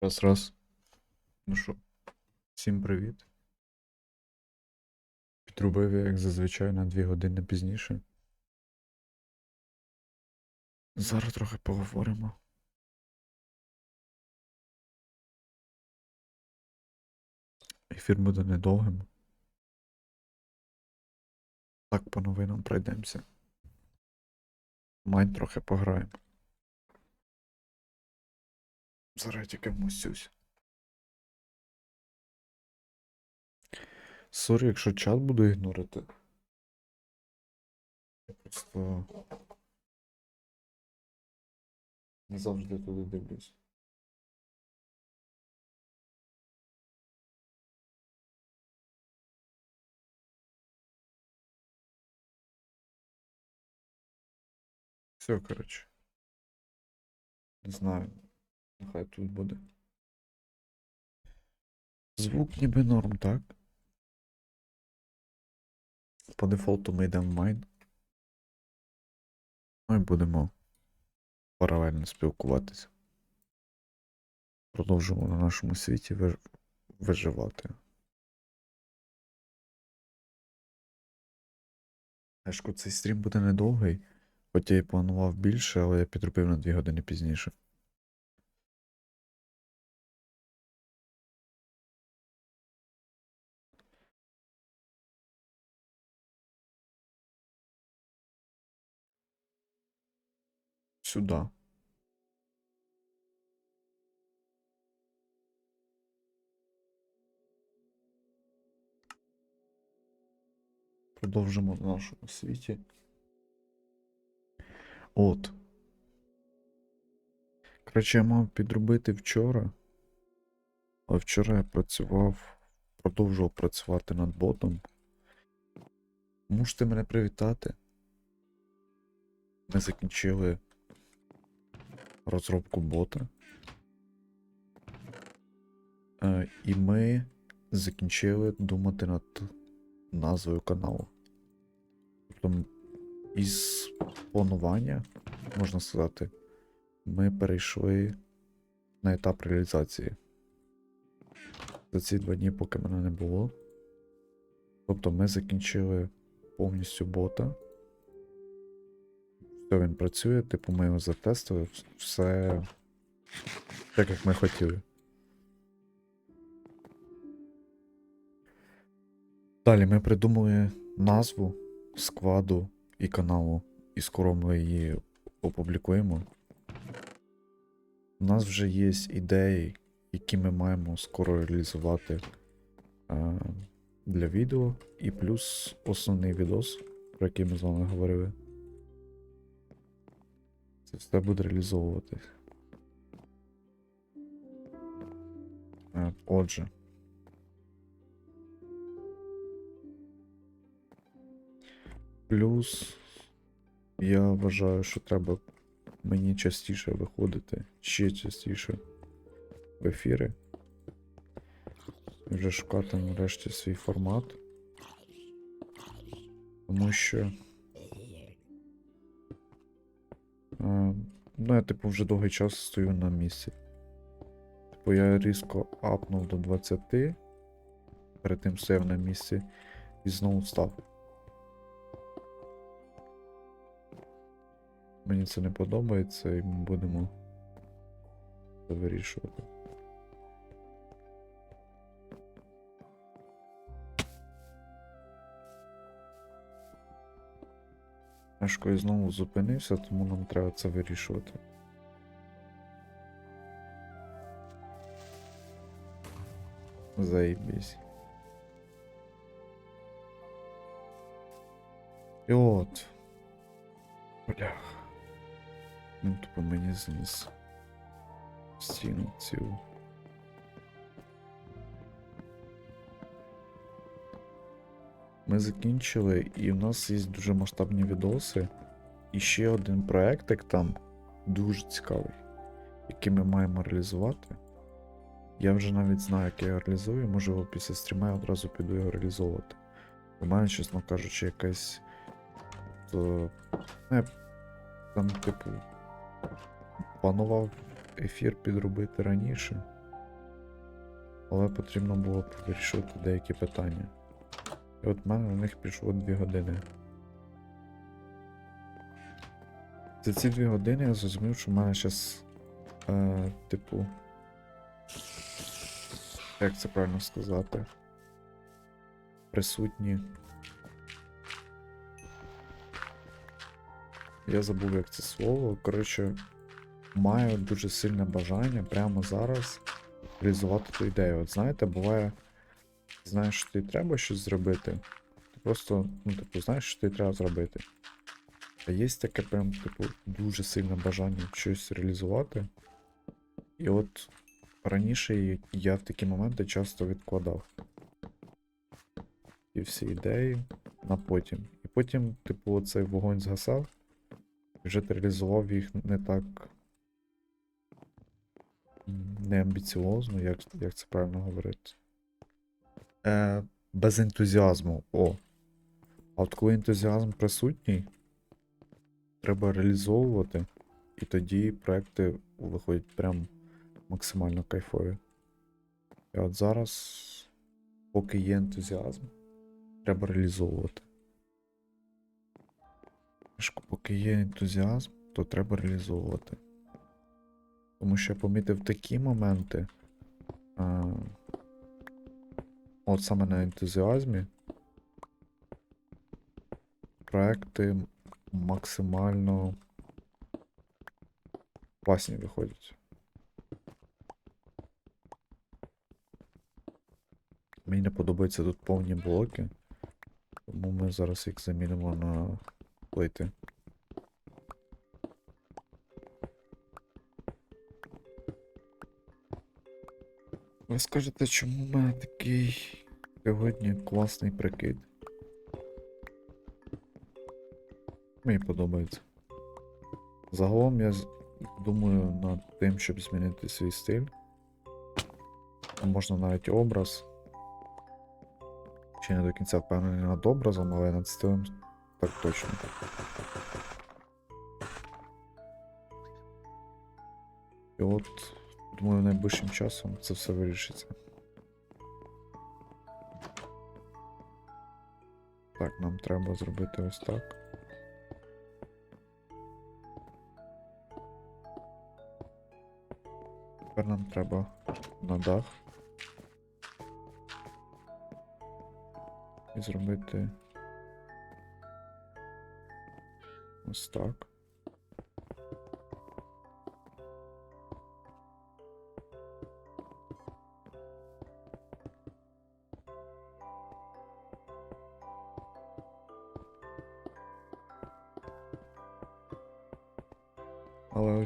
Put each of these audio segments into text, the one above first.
Раз, раз. Ну що, всім привіт. Підрубив я, як зазвичай, на 2 години пізніше. Зараз трохи поговоримо. Ефір буде недовгим. Так, по новинам пройдемося. Майн трохи пограємо. Зараз я тільки вмостюсь. Сорі, якщо чат буду ігнорити. Я просто не завжди туди дивлюсь. Все, коротше. Не знаю. Нехай тут буде. Звук ніби норм, так? По дефолту ми йдемо в майн. І будемо паралельно спілкуватися. Продовжимо на нашому світі виж- виживати. Ешко, цей стрім буде недовгий, хоч я і планував більше, але я підробив на 2 години пізніше. Сюда. Продовжимо в нашому світі. От. Коротше, я мав підробити вчора. Але вчора я працював, продовжував працювати над ботом. Можете мене привітати. Ми закінчили розробку бота. Е, і ми закінчили думати над назвою каналу. Тобто із планування, можна сказати, ми перейшли на етап реалізації. За ці два дні, поки мене не було. Тобто ми закінчили повністю бота. Все він працює, типу ми його затестили, все так, як ми хотіли. Далі ми придумали назву складу і каналу, і скоро ми її опублікуємо. У нас вже є ідеї, які ми маємо скоро реалізувати е, для відео, і плюс основний відос, про який ми з вами говорили. Це все буде реалізовуватись. Е, Отже. Плюс я вважаю, що треба мені частіше виходити, ще частіше в ефіри. Вже шукати нарешті свій формат. Тому що. Ну, я, типу, вже довгий час стою на місці. Типу, я різко апнув до 20, перед тим стояв на місці і знову став. Мені це не подобається, і ми будемо це вирішувати. Ашко і знову зупинився, тому нам треба це вирішувати. Заєбісь. І от. Блях. Ну, тупо мені зніс стіну цю. Ми закінчили, і в нас є дуже масштабні відоси. І ще один проектик там дуже цікавий, який ми маємо реалізувати. Я вже навіть знаю, як я його реалізую, можливо, після стріма я одразу піду його реалізовувати. У мене, чесно кажучи, якась. То... ну, я Там, типу, планував ефір підробити раніше. але потрібно було б вирішувати деякі питання. І от в мене на них пішло 2 години. За ці 2 години я зрозумів, що в мене зараз, е, типу. Як це правильно сказати? Присутні. Я забув, як це слово. Коротше, маю дуже сильне бажання прямо зараз реалізувати ту ідею. От знаєте, буває, знаєш, що тобі треба щось зробити. Ти просто, ну, типу, знаєш, що тобі треба зробити. А є таке прям, типу, дуже сильне бажання щось реалізувати. І от раніше я в такі моменти часто відкладав. І всі ідеї на потім. І потім, типу, цей вогонь згасав, і вже ти реалізував їх не так. м, Не амбіціозно, як, як це правильно говорити. Е, без ентузіазму. О. А от коли ентузіазм присутній, треба реалізовувати, і тоді проекти виходять прям максимально кайфові. І от зараз, поки є ентузіазм, треба реалізовувати. Поки є ентузіазм, то треба реалізовувати. Тому що я помітив такі моменти. От саме на ентузіазмі. Проекти максимально класні виходять. Мені не подобаються тут повні блоки, тому ми зараз їх замінимо на плити. Ви скажете, чому в мене такий сьогодні класний прикид? Мені подобається. Загалом я думаю над тим, щоб змінити свій стиль. Можна навіть образ. Ще не до кінця впевнений над образом, але над стилем так точно. І от, думаю, найближчим часом це все вирішиться. Так, нам треба зробити ось так. Тепер нам треба на дах. І зробити ось так.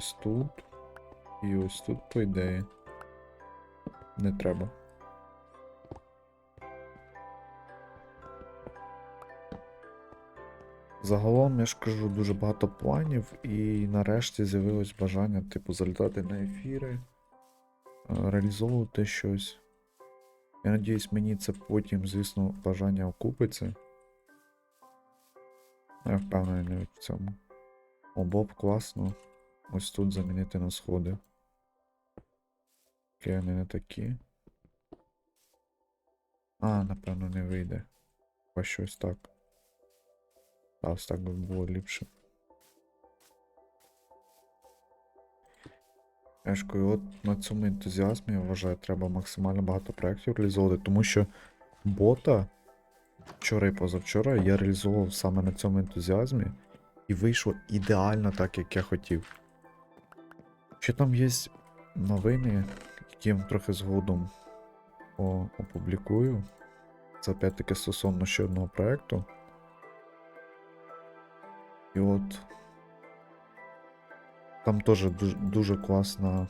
Ось тут і ось тут, по ідеї, не треба. Загалом, я ж кажу, дуже багато планів, і нарешті з'явилось бажання, типу, залітати на ефіри, е, реалізовувати щось. Я надіюсь, мені це потім, звісно, бажання окупиться. Я впевнений в цьому. О, Боб класно. Ось тут замінити на сходи. Окей, вони не такі. А, напевно, не вийде. Хіба щось так. А ось так би було ліпше. Ж от на цьому ентузіазмі, я вважаю, треба максимально багато проєктів реалізовувати, тому що бота вчора і позавчора я реалізовував саме на цьому ентузіазмі, і вийшло ідеально так, як я хотів. Ще там є новини, які я вам трохи згодом опублікую. Це опять-таки стосовно ще одного проєкту. І от. Там теж дуже, дуже класна.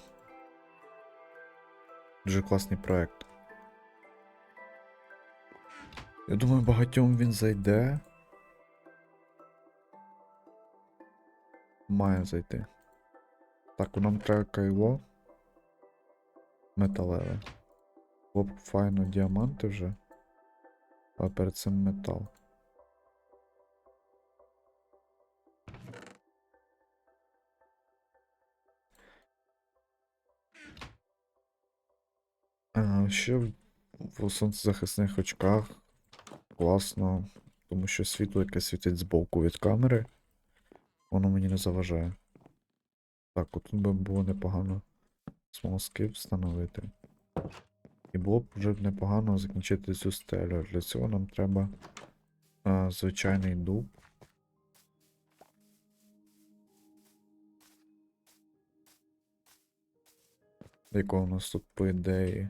Дуже класний проєкт. Я думаю, багатьом він зайде. Має зайти. Так, нам треба кайло. Металеве. Було б файно діаманти вже. А перед цим метал. А, ще в- в сонцезахисних очках класно, тому що світло, яке світить збоку від камери, воно мені не заважає. Так, отут би було непогано смолоскип встановити. І було б вже непогано закінчити цю стелю. Для цього нам треба а, звичайний дуб. Якого у нас тут, по ідеї,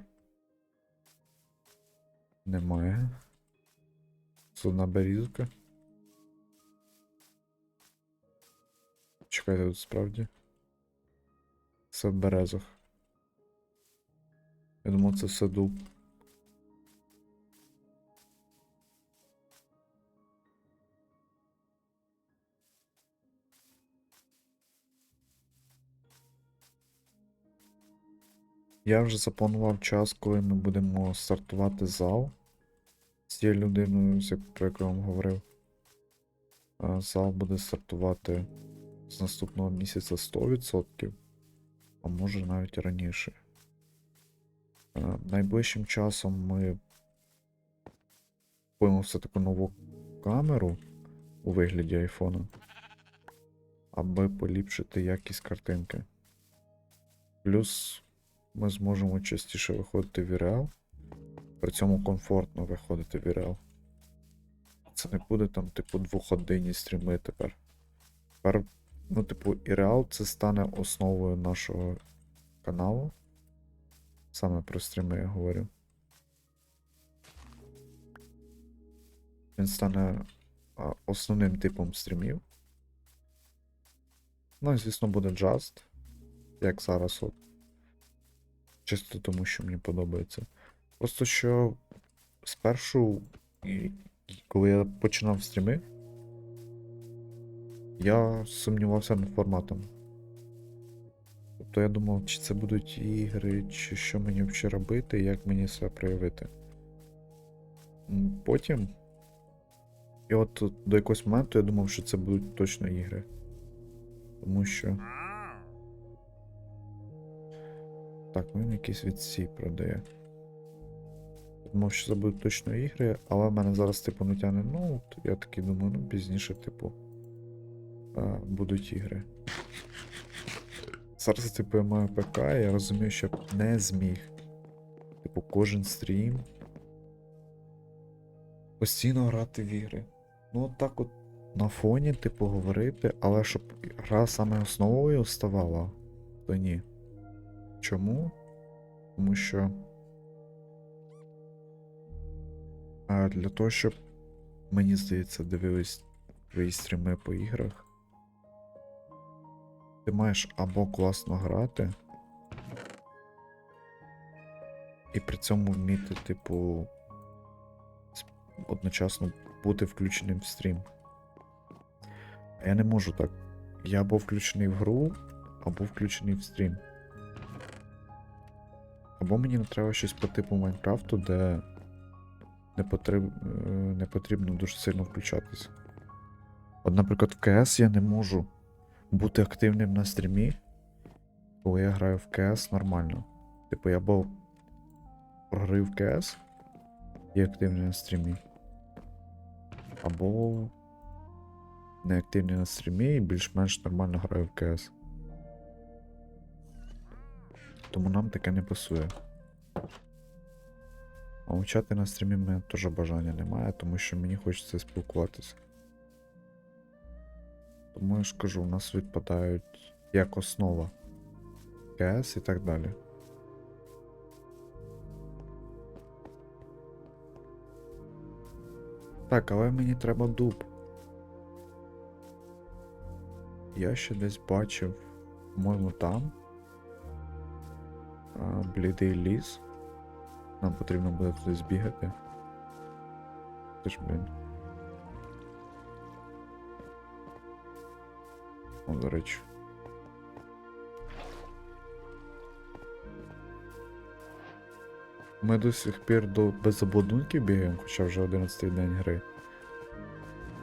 немає. Це одна берізка. Чекайте тут справді. Це в березах. Я думав, це все дуб. Я вже запланував час, коли ми будемо стартувати зал з цією людиною, з про яку я вам говорив. Зал буде стартувати з наступного місяця 100%, а може навіть раніше. Е, Найближчим часом ми купимо все таку нову камеру у вигляді айфона, аби поліпшити якість картинки. Плюс ми зможемо частіше виходити в ІРЛ, при цьому комфортно виходити в ІРЛ. Це не буде там, типу, двохгодинні стріми тепер. Тепер, ну, типу, ІРЛ це стане основою нашого каналу. Саме про стріми я говорю. Він стане а, основним типом стрімів. Ну, і, звісно, буде Just, як зараз от. Чисто тому, що мені подобається. Просто що спершу, і- і коли я починав стріми, я сумнівався над форматом. Тобто я думав, чи це будуть ігри, чи що мені взагалі робити, як мені себе проявити. Потім. І от до якогось моменту я думав, що це будуть точно ігри. Тому що. Так, він якийсь відсій продає. Думав, що це будуть точно ігри, але в мене зараз, типу, не тягне ноут. Я такий думаю, ну пізніше, типу, будуть ігри. Зараз, типу, я маю ПК, я розумію, що б не зміг. Типу, кожен стрім. Постійно грати в ігри. Ну, от так от на фоні, типу, говорити, але щоб гра саме основою ставала, то ні. Чому? Тому що. А для того, щоб, мені здається, дивились твої стріми по іграх. Ти маєш або класно грати, і при цьому вміти, типу, одночасно бути включеним в стрім. А я не можу так. Я або включений в гру, або включений в стрім. Або мені не треба щось по типу Майнкрафту, де не, потріб... е, не потрібно дуже сильно включатися. От, наприклад, в КС я не можу бути активним на стрімі, коли я граю в КС нормально. Типу, я був програю в КС і активний на стрімі. Або не активний на стрімі і більш-менш нормально граю в КС. Тому нам таке не пасує. А мовчати на стрімі в мене теж бажання немає, тому що мені хочеться спілкуватися. Тому я ж кажу, у нас відпадають як основа КС і так далі. Так, але мені треба дуб. Я ще десь бачив, по-моєму, там. А, блідий ліс. Нам потрібно буде туди збігати. Це ж, блін. О, до речі. Ми до сих пір до без обладунків бігаємо, хоча вже 11 день гри.